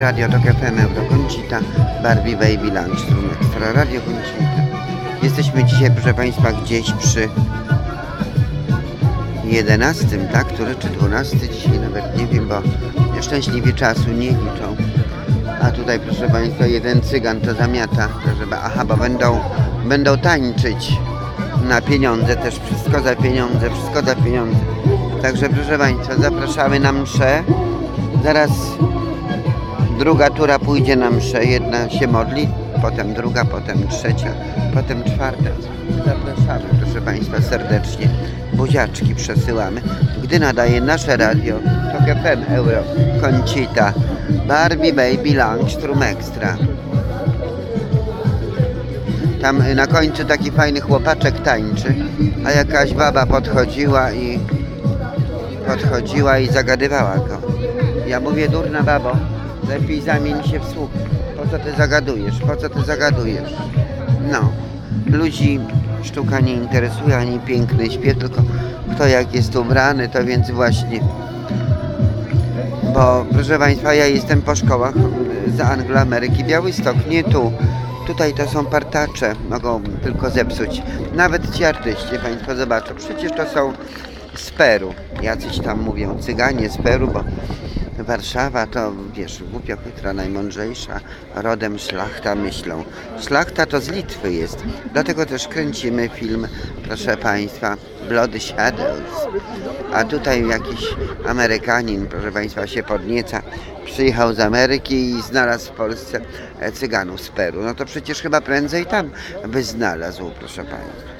Radio Tok FM Euro Concita, Barbie Baby Lunch Room Extra Radio Concita. Jesteśmy dzisiaj, proszę Państwa, gdzieś przy 11, tak? Który czy 12 dzisiaj nawet nie wiem, bo nieszczęśliwi czasu nie liczą. A tutaj, proszę Państwa, jeden cygan to zamiata, żeby, aha, bo będą, będą tańczyć na pieniądze, też wszystko za pieniądze, wszystko za pieniądze. Także, proszę Państwa, zapraszamy na mszę. Zaraz Druga tura pójdzie na mszę, jedna się modli, potem druga, potem trzecia, potem czwarta. Zapraszamy, proszę Państwa, serdecznie. Buziaczki przesyłamy. Gdy nadaje nasze radio, to FM Euro, Concita, Barbie Baby Lunch, Strum Extra. Tam na końcu taki fajny chłopaczek tańczy, a jakaś baba podchodziła i podchodziła i zagadywała go. Ja mówię, durna babo, lepiej zamień się w słuch. Po co ty zagadujesz? Po co ty zagadujesz? No, ludzi sztuka nie interesuje, ani piękny śpiew, tylko kto jak jest ubrany, to więc właśnie. Bo proszę Państwa, ja jestem po szkołach y, z Angloameryki, Białystok, nie tu. Tutaj to są partacze, mogą tylko zepsuć. Nawet ci artyści, Państwo zobaczą, przecież to są z Peru. Jacyś tam mówią cyganie z Peru, bo Warszawa to, wiesz, głupio chytra, najmądrzejsza, rodem szlachta myślą. Szlachta to z Litwy jest, dlatego też kręcimy film, proszę Państwa, Bloody Shadows. A tutaj jakiś Amerykanin, proszę Państwa, się podnieca, przyjechał z Ameryki i znalazł w Polsce e, cyganów z Peru. No to przecież chyba prędzej tam by znalazł, proszę Państwa.